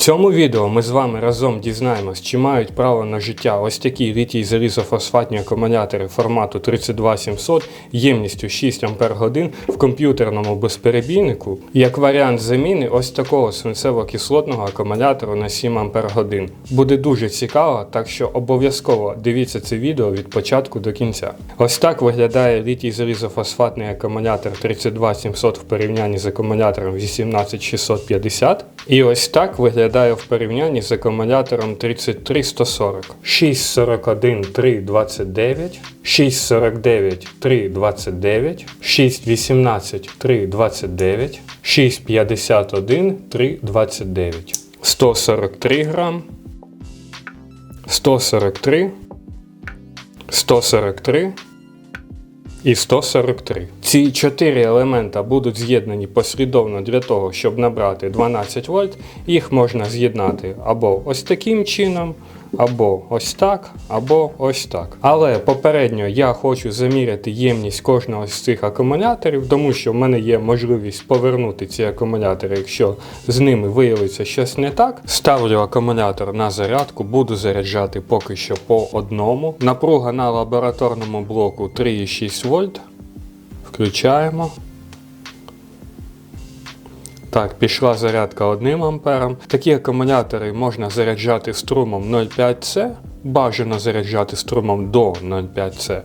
цьому відео ми з вами разом дізнаємось, чи мають право на життя ось такі літій залізофосфатні акумулятори формату 32700 ємністю 6 Ах в комп'ютерному безперебійнику, як варіант заміни ось такого свинцево-кислотного акумулятору на 7 Ах. Буде дуже цікаво, так що обов'язково дивіться це відео від початку до кінця. Ось так виглядає літій залізофосфатний акумулятор 32700 в порівнянні з акумулятором 18650. І ось так виглядає в порівнянні з акумулятором 33140. 641 329, 649 329, 618 329, 651 329. 143 грам, 143, 143 і 143. Ці чотири елемента будуть з'єднані послідовно для того, щоб набрати 12 вольт. Їх можна з'єднати або ось таким чином, або ось так, або ось так. Але попередньо я хочу заміряти ємність кожного з цих акумуляторів, тому що в мене є можливість повернути ці акумулятори, якщо з ними виявиться щось не так. Ставлю акумулятор на зарядку, буду заряджати поки що по одному. Напруга на лабораторному блоку 3,6 вольт. Включаємо. Так, пішла зарядка 1 ампером. Такі акумулятори можна заряджати струмом 0,5С, бажано заряджати струмом до 0,5С.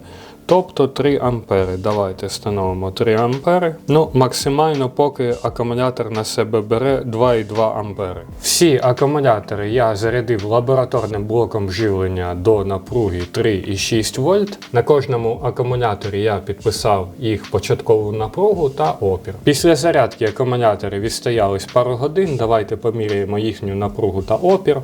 Тобто 3 ампери. Давайте встановимо 3 ампери. Ну, максимально, поки акумулятор на себе бере 2,2 ампери. Всі акумулятори я зарядив лабораторним блоком живлення до напруги 3,6 вольт. На кожному акумуляторі я підписав їх початкову напругу та опір. Після зарядки акумулятори відстоялись пару годин. Давайте поміряємо їхню напругу та опір.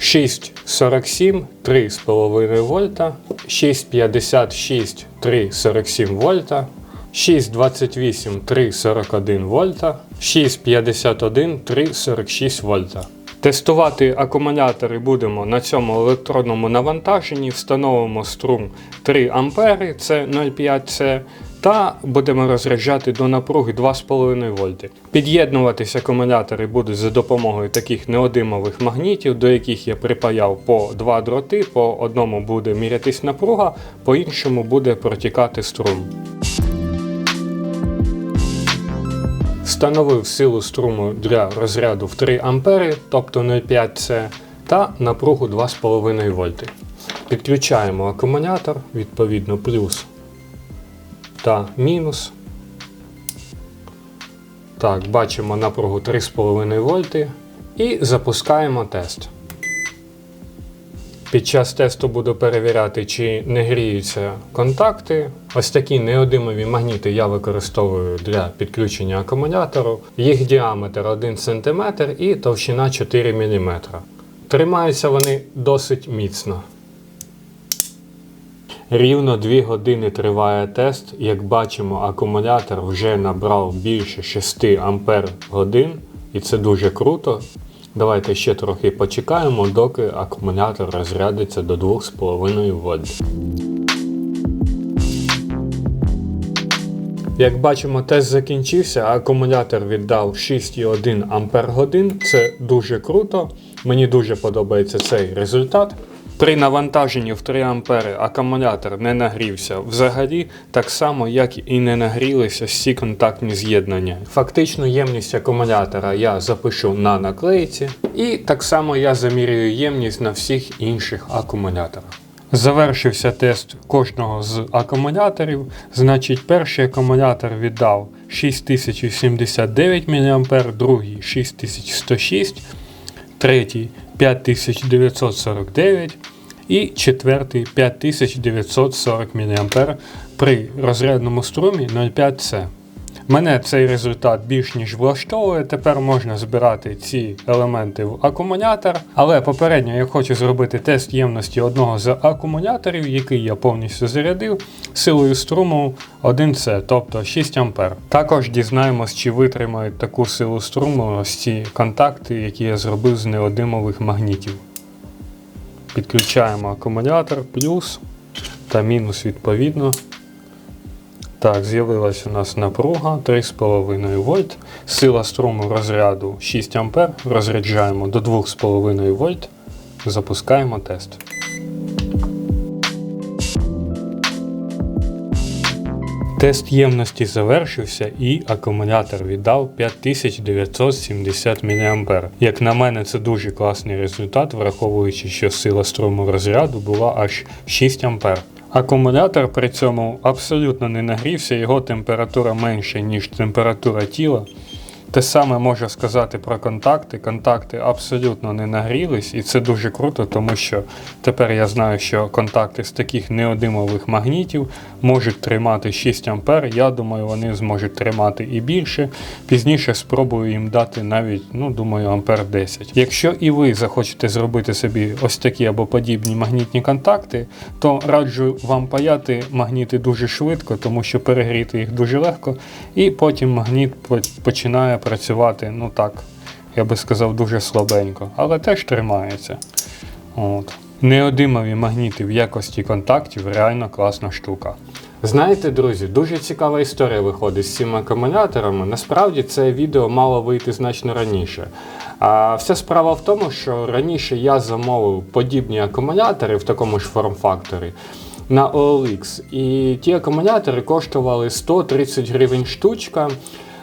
6,47 3,5 вольта, 6,56 3,47 вольта, 6,28 3,41 вольта, 6,51 3,46 вольта. Тестувати акумулятори будемо на цьому електронному навантаженні. Встановимо струм 3 ампери, це 0,5С. Та будемо розряджати до напруги 2,5 вольти. Під'єднуватись акумулятори будуть за допомогою таких неодимових магнітів, до яких я припаяв по два дроти, по одному буде мірятись напруга, по іншому буде протікати струм. Встановив силу струму для розряду в 3 А, тобто 0,5 С, та напругу 2,5 вольти. Підключаємо акумулятор, відповідно плюс та мінус. Так, бачимо напругу 3,5 вольти і запускаємо тест. Під час тесту буду перевіряти, чи не гріються контакти. Ось такі неодимові магніти я використовую для підключення акумулятору. Їх діаметр 1 см і товщина 4 мм. Тримаються вони досить міцно. Рівно 2 години триває тест. Як бачимо, акумулятор вже набрав більше 6 Ампер годин, і це дуже круто. Давайте ще трохи почекаємо, доки акумулятор розрядиться до 2,5 вольт. Як бачимо, тест закінчився, акумулятор віддав 6,1 Ампер годин. Це дуже круто. Мені дуже подобається цей результат. При навантаженні в 3 ампери акумулятор не нагрівся взагалі, так само, як і не нагрілися всі контактні з'єднання. Фактичну ємність акумулятора я запишу на наклейці, і так само я замірюю ємність на всіх інших акумуляторах. Завершився тест кожного з акумуляторів. Значить, перший акумулятор віддав 6079 мА, другий 6106, третій 5949 і четвертий 5940 мА при розрядному струмі 0,5С. Мене цей результат більш ніж влаштовує. Тепер можна збирати ці елементи в акумулятор. Але попередньо я хочу зробити тест ємності одного з акумуляторів, який я повністю зарядив, силою струму 1С, тобто 6 А. Також дізнаємось, чи витримають таку силу струму ось ці контакти, які я зробив з неодимових магнітів. Підключаємо акумулятор плюс та мінус відповідно. Так, з'явилася у нас напруга 3,5 вольт. Сила струму розряду 6 А. Розряджаємо до 2,5 вольт. Запускаємо тест. Тест ємності завершився і акумулятор віддав 5970 мА. Як на мене, це дуже класний результат, враховуючи, що сила струму розряду була аж 6 А. Акумулятор при цьому абсолютно не нагрівся, його температура менша, ніж температура тіла. Те саме можу сказати про контакти. Контакти абсолютно не нагрілись, і це дуже круто, тому що тепер я знаю, що контакти з таких неодимових магнітів можуть тримати 6 А. Я думаю, вони зможуть тримати і більше. Пізніше спробую їм дати навіть, ну думаю, ампер 10. Якщо і ви захочете зробити собі ось такі або подібні магнітні контакти, то раджу вам паяти магніти дуже швидко, тому що перегріти їх дуже легко, і потім магніт починає працювати, ну так, я би сказав, дуже слабенько, але теж тримається. От. Неодимові магніти в якості контактів реально класна штука. Знаєте, друзі, дуже цікава історія виходить з цими акумуляторами. Насправді це відео мало вийти значно раніше. А вся справа в тому, що раніше я замовив подібні акумулятори в такому ж форм-факторі на OLX. І ті акумулятори коштували 130 гривень штучка.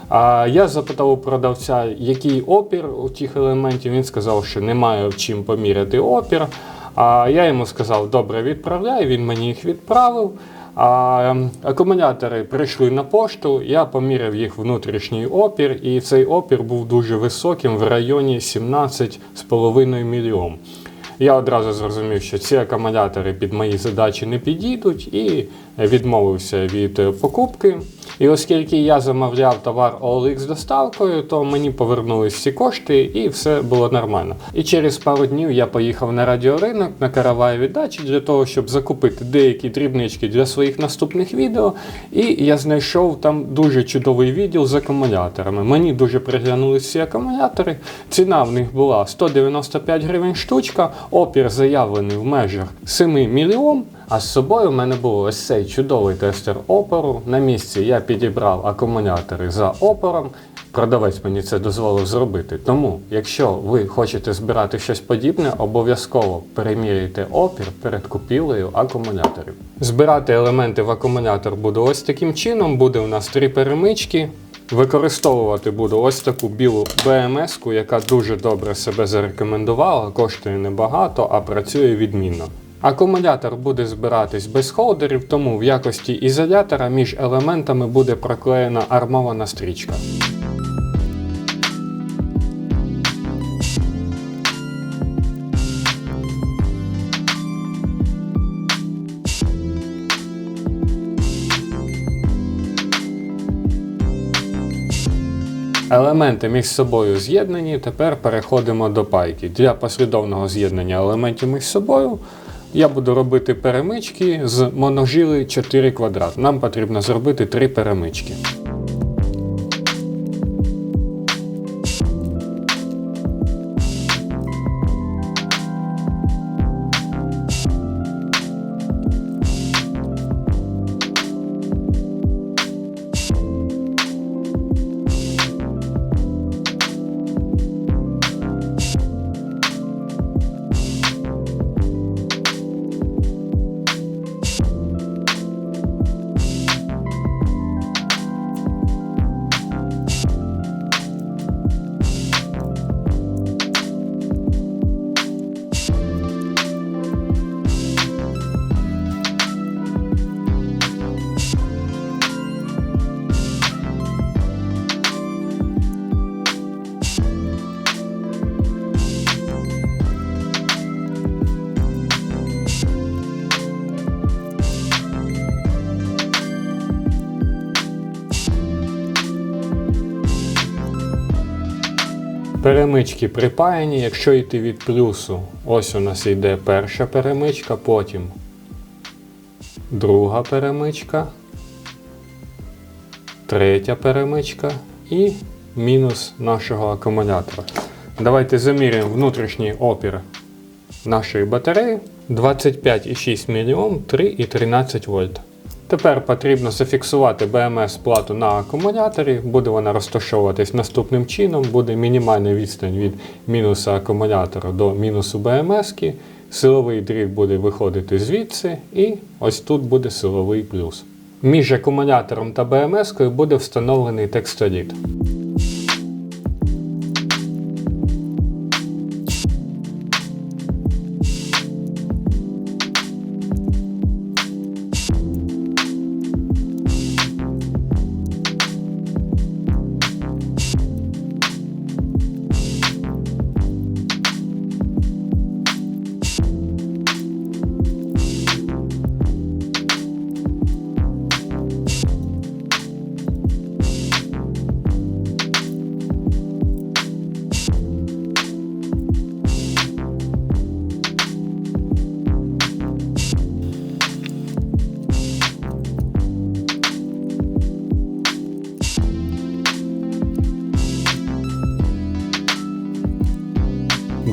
А я запитав у продавця, який опір у тих елементів. Він сказав, що немає чим поміряти опір. А я йому сказав, добре, відправляй. Він мені їх відправив. А ем, акумулятори прийшли на пошту, я поміряв їх внутрішній опір, і цей опір був дуже високим в районі 17,5 мільйон. Я одразу зрозумів, що ці акумулятори під мої задачі не підійдуть, і відмовився від е, покупки. І оскільки я замовляв товар OLX з доставкою, то мені повернулись всі кошти і все було нормально. І через пару днів я поїхав на радіоринок на каравай віддачі для того, щоб закупити деякі дрібнички для своїх наступних відео. І я знайшов там дуже чудовий відділ з акумуляторами. Мені дуже приглянулись ці акумулятори. Ціна в них була 195 гривень штучка, опір заявлений в межах 7 мільйон. А з собою в мене був ось цей чудовий тестер опору. На місці я підібрав акумулятори за опором. Продавець мені це дозволив зробити. Тому, якщо ви хочете збирати щось подібне, обов'язково переміряйте опір перед купівлею акумуляторів. Збирати елементи в акумулятор буду ось таким чином. Буде у нас три перемички. Використовувати буду ось таку білу BMS, яка дуже добре себе зарекомендувала, коштує небагато, а працює відмінно. Акумулятор буде збиратись без холдерів, тому в якості ізолятора між елементами буде проклеєна армована стрічка. Елементи між собою з'єднані. Тепер переходимо до пайки. Для послідовного з'єднання елементів між собою я буду робити перемички з моножили 4 квадрат. Нам потрібно зробити 3 перемички. Перемички припаяні, якщо йти від плюсу, ось у нас йде перша перемичка, потім друга перемичка, третя перемичка і мінус нашого акумулятора. Давайте заміряємо внутрішній опір нашої батареї 25,6 мільйон 3,13 вольт. Тепер потрібно зафіксувати BMS плату на акумуляторі. Буде вона розташовуватись наступним чином. Буде мінімальна відстань від мінуса акумулятора до мінусу BMS. Силовий дріт буде виходити звідси, і ось тут буде силовий плюс. Між акумулятором та БМС буде встановлений текстоліт.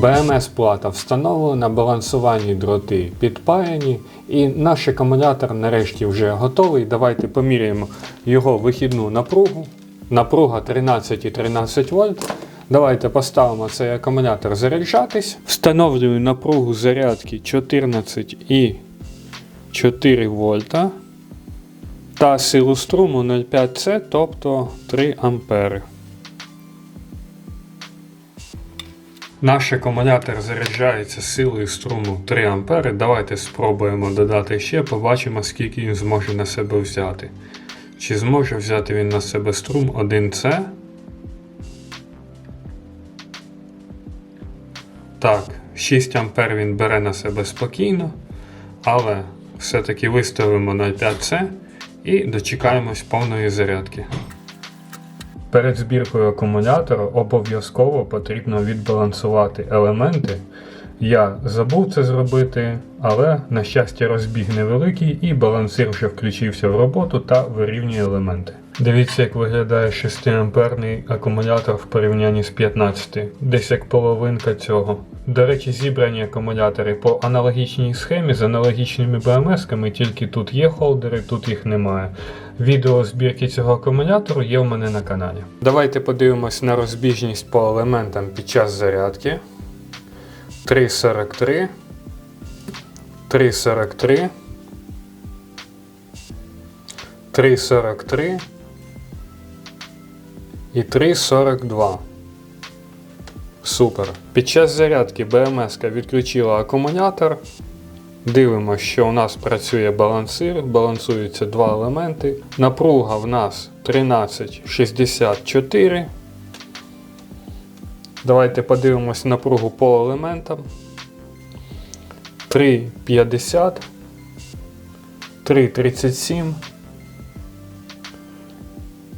BMS плата встановлена, балансувальні дроти підпаяні, і наш акумулятор нарешті вже готовий. Давайте поміряємо його вихідну напругу. Напруга 13,13 вольт. Давайте поставимо цей акумулятор заряджатись. Встановлюю напругу зарядки 14,4 вольта та силу струму 0,5 С, тобто 3 ампери. Наш акумулятор заряджається силою струму 3 А. Давайте спробуємо додати ще, побачимо, скільки він зможе на себе взяти. Чи зможе взяти він на себе струм 1С? Так, 6 А він бере на себе спокійно, але все-таки виставимо 0,5С і дочекаємось повної зарядки. Перед збіркою акумулятора обов'язково потрібно відбалансувати елементи. Я забув це зробити, але, на щастя, розбіг невеликий і балансир вже включився в роботу та вирівнює елементи. Дивіться, як виглядає 6 амперний акумулятор в порівнянні з 15, десь як половинка цього. До речі, зібрані акумулятори по аналогічній схемі з аналогічними BMS-ками, тільки тут є холдери, тут їх немає. Відео збірки цього акумулятору є в мене на каналі. Давайте подивимось на розбіжність по елементам під час зарядки. 3,43, 3,43, 3,43 і 3,42. Супер. Під час зарядки BMS відключила акумулятор. Дивимося, що у нас працює балансир, балансуються два елементи. Напруга в нас 1364. Давайте подивимось напругу по елементам. 3,50, 3,37,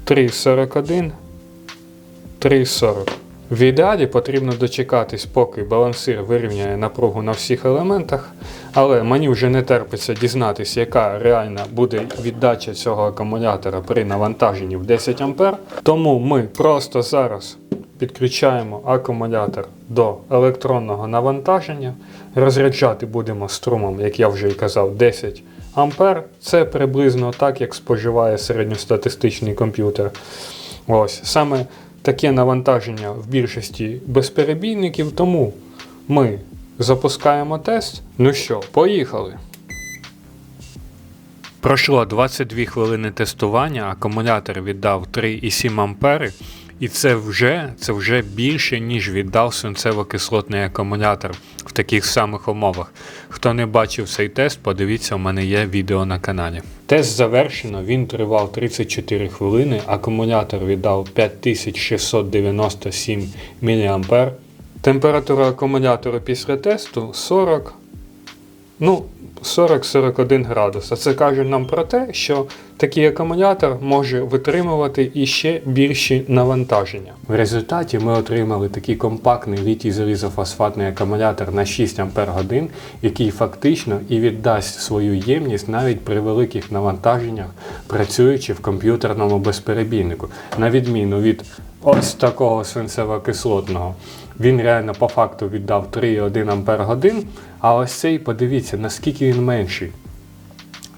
3,41, 3,40. В ідеалі потрібно дочекатись, поки балансир вирівняє напругу на всіх елементах, але мені вже не терпиться дізнатися, яка реальна буде віддача цього акумулятора при навантаженні в 10 А. Тому ми просто зараз підключаємо акумулятор до електронного навантаження. Розряджати будемо струмом, як я вже і казав, 10 А. Це приблизно так, як споживає середньостатистичний комп'ютер. Ось саме таке навантаження в більшості безперебійників, тому ми запускаємо тест. Ну що, поїхали. Пройшло 22 хвилини тестування, акумулятор віддав 3,7 ампери. І це вже це вже більше, ніж віддав свинцево-кислотний акумулятор в таких самих умовах. Хто не бачив цей тест, подивіться, у мене є відео на каналі. Тест завершено, він тривав 34 хвилини, акумулятор віддав 5697 мА. Температура акумулятору після тесту 40. Ну, 40-41 градус. А це каже нам про те, що такий акумулятор може витримувати іще більші навантаження. В результаті ми отримали такий компактний літій залізофосфатний акумулятор на 6 Ах, який фактично і віддасть свою ємність навіть при великих навантаженнях, працюючи в комп'ютерному безперебійнику, на відміну від ось такого свинцево-кислотного. Він реально по факту віддав 3,1 Ах, а ось цей, подивіться, наскільки він менший.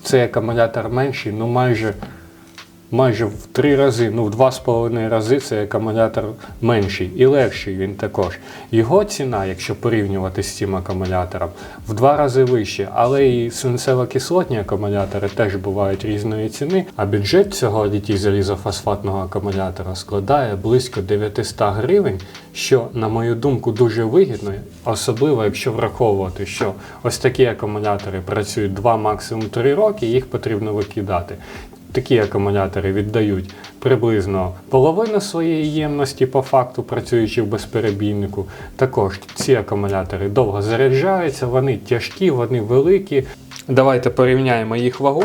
цей акумулятор менший, ну майже, майже в три рази, ну в два з половиною рази цей акумулятор менший і легший він також. Його ціна, якщо порівнювати з цим акумулятором, в два рази вище, але і свинцево-кислотні акумулятори теж бувають різної ціни, а бюджет цього літій залізофосфатного акумулятора складає близько 900 гривень, що, на мою думку, дуже вигідно, особливо якщо враховувати, що ось такі акумулятори працюють 2 максимум 3 роки, їх потрібно викидати. Такі акумулятори віддають приблизно половину своєї ємності по факту, працюючи в безперебійнику. Також ці акумулятори довго заряджаються, вони тяжкі, вони великі. Давайте порівняємо їх вагу.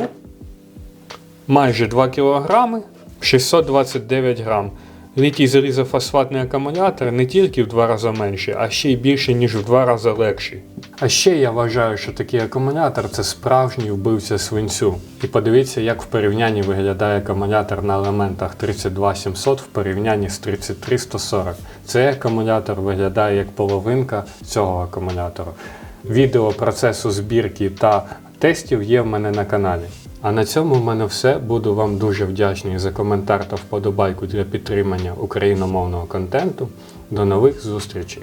Майже 2 кг 629 грам. Літій залізофосфатний акумулятор не тільки в два рази менший, а ще й більше, ніж в два рази легший. А ще я вважаю, що такий акумулятор це справжній вбивця свинцю. І подивіться, як в порівнянні виглядає акумулятор на елементах 32700 в порівнянні з 33140. Цей акумулятор виглядає як половинка цього акумулятора. Відео процесу збірки та тестів є в мене на каналі. А на цьому в мене все. Буду вам дуже вдячний за коментар та вподобайку для підтримання україномовного контенту. До нових зустрічей!